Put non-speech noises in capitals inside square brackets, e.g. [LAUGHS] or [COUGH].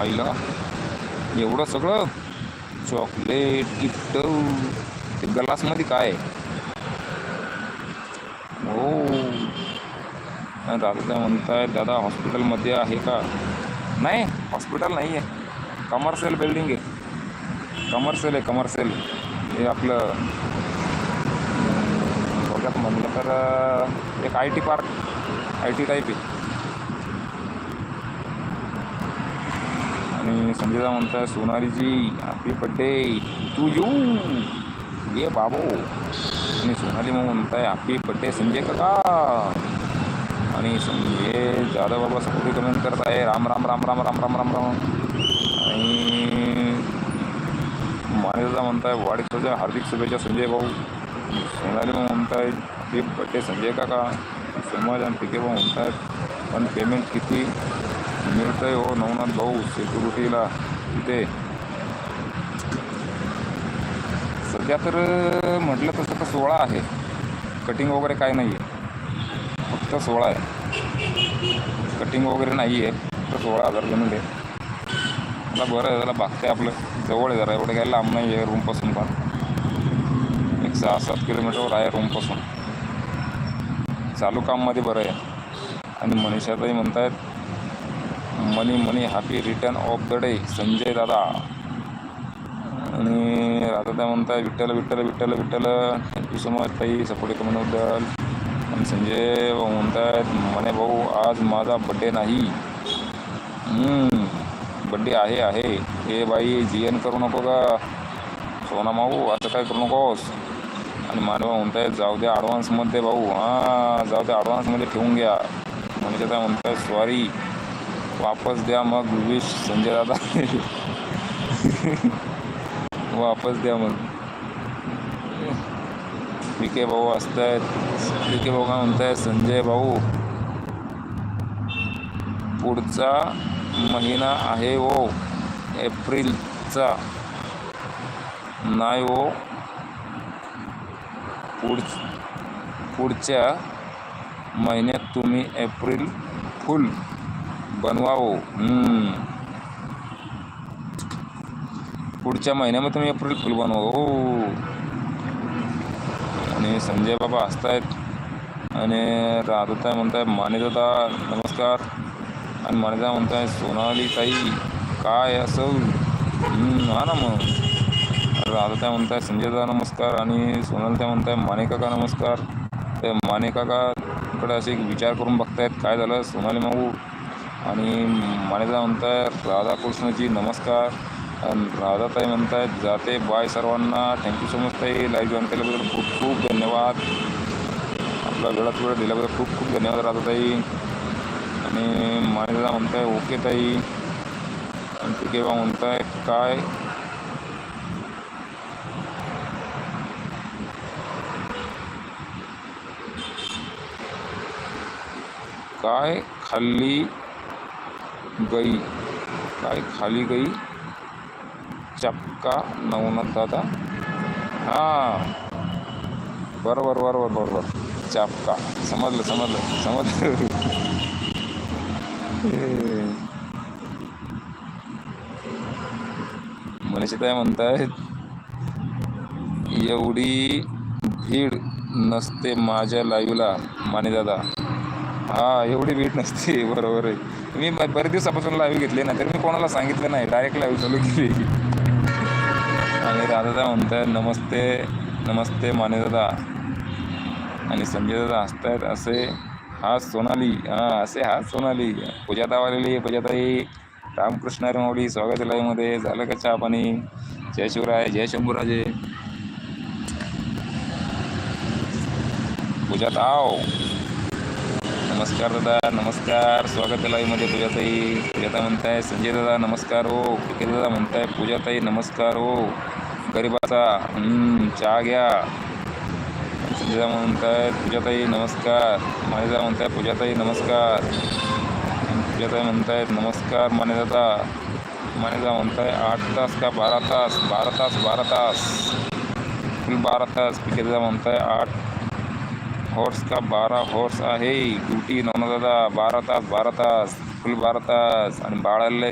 आईला. एवढं सगळं? चॉकलेट गिफ्ट ते ग्लासमध्ये काय? हो. दादा म्हणताय दादा हॉस्पिटलमध्ये आहे का? नाही हॉस्पिटल नाही आहे कमर्शियल बिल्डिंग आहे. कमर्शियल आहे कमर्शियल. हे आपलं थोडक्यात म्हणलं तर एक I T park I T type आहे. आणि संजयदा म्हणताय सोनालीजी हॅपी बड्डे तू येऊ ये बाबू. आणि सोनाली मग म्हणताय हॅपी बड्डे संजय काका. आणि संजय जाधव बाबा सपोर्टी कमेंट करत आहे राम राम राम राम राम राम राम राम. आणि मानेदा म्हणताय वाढदिवसाच्या हार्दिक शुभेच्छा संजय भाऊ. सोनाली मग म्हणताय हॅपी बड्डे संजय काका. समाज आणि टिके भाऊ म्हणतायत पण पेमेंट किती? मिळतंय हो नवनाथ भाऊ सिक्युरिटीला तिथे सध्या तर म्हटलं तसं तर सोळा आहे. कटिंग वगैरे काय नाही आहे फक्त सोळा आहे. कटिंग वगैरे नाही आहे फक्त सोळा हजार पेमेंट आहे मला बरं आहे जरा बागते आपलं. जवळ आहे जरा एवढं काय लांब नाही आहे रूमपासून पण. एक सहा सात किलोमीटरवर आहे रूमपासून. चालू काममध्ये बरं आहे. आणि मनीषाताई म्हणतायत many many happy return of the day Sanjay dada. आणि राधाताई म्हणताय Vitthal Vitthal Vitthal Vitthal. Thank you so much ताई. सपोर्ट कमेंटबद्दल आणि संजय भाऊ म्हणतायत मने भाऊ आज माझा बड्डे नाही. बड्डे आहे आहे. हे बाई जी एन करू नको का सोना भाऊ असं काय करू नकोस. आणि मानव म्हणतायत जाऊ द्या ॲडव्हान्समध्ये भाऊ. हां जाऊ द्या ॲडव्हान्समध्ये ठेवून घ्या. म्हणजे काय म्हणताय सॉरी वापस द्या मग विश संजय दादा वापस द्या मग. पी के भाऊ असतायत. पी के भाऊ काय म्हणतायत? संजय भाऊ. पुढचा महिना आहे ओ एप्रिलचा. नाही ओ पुढ पुढच्या महिन्यात तुम्ही एप्रिल फुल. बनवावो. पुढच्या महिन्यामध्ये तुम्ही एप्रिल फुल बनवा हो. आणि संजय बाबा हसतायत. आणि राधताय म्हणताय मानेदादा नमस्कार. आणि मानेदा म्हणताय सोनाली ताई काय असं? हा ना मग. राधताय म्हणताय संजय दादा नमस्कार. आणि सोनाली त्या म्हणताय माने काका नमस्कार. ते माने काकाकडे असे एक विचार करून बघतायत काय झालं? सोनाली मागू आणि मानेदा म्हणताय राधाकृष्णजी नमस्कार. राधाताई म्हणतायत जाते बाय सर्वांना. थँक्यू सो मच ताई. लाईव्ह जॉईन केल्याबद्दल खूप खूप धन्यवाद. आपला वेळात वेळ दिल्याबद्दल खूप खूप धन्यवाद राधाताई. आणि मानेदा म्हणताय ओके ताई. आणि पिके म्हणताय काय? काय खाल्ली गई। काय खाली गई। चपका नवनाथ दादा। हां। बरोबर बरोबर बरोबर चापका समजलं समजलं समजलं [LAUGHS] मनीषाताई म्हणतायत एवढी भीड नसते माझ्या लाईव्हला माने दादा. हा एवढी भीड नसते बरोबर आहे. मी बरेच दिवसापासून लाईव्ह घेतले ना तर मी कोणाला सांगितलं नाही. डायरेक्ट लाईव्ह चालू केली आणि राधादा म्हणतात नमस्ते नमस्ते माने दादा. आणि संजय दादा हसतायत असे हा सोनाली हां असे हा सोनाली. पूजाता आलेली पूजाताई. रामकृष्ण हरी स्वागत लाईमध्ये झालं का चहा पाणी? जय शिवराय जय शंभूराजे. पूजात आव नमस्कार दादा नमस्कार. स्वागत आहे लाईव्हमध्ये पूजाताई पूजाता म्हणताय संजय दादा नमस्कार हो. पिके दादा म्हणताय पूजाताई नमस्कार हो. गरिबाचा चहा घ्या. संजय दादा म्हणताय पूजाताई नमस्कार. मानेदा म्हणताय पूजाताई नमस्कार. पूजाताई म्हणतायत नमस्कार मानेदादा मानेदा म्हणताय आठ तास का बारा तास? बारा तास बारा तास. फुल बारा तास. पिके दादा म्हणताय आठ हॉर्स का बारा हॉर्स आहे. ड्युटी नवना दादा बारा तास बारा तास फुल बारा तास. आणि बाळाला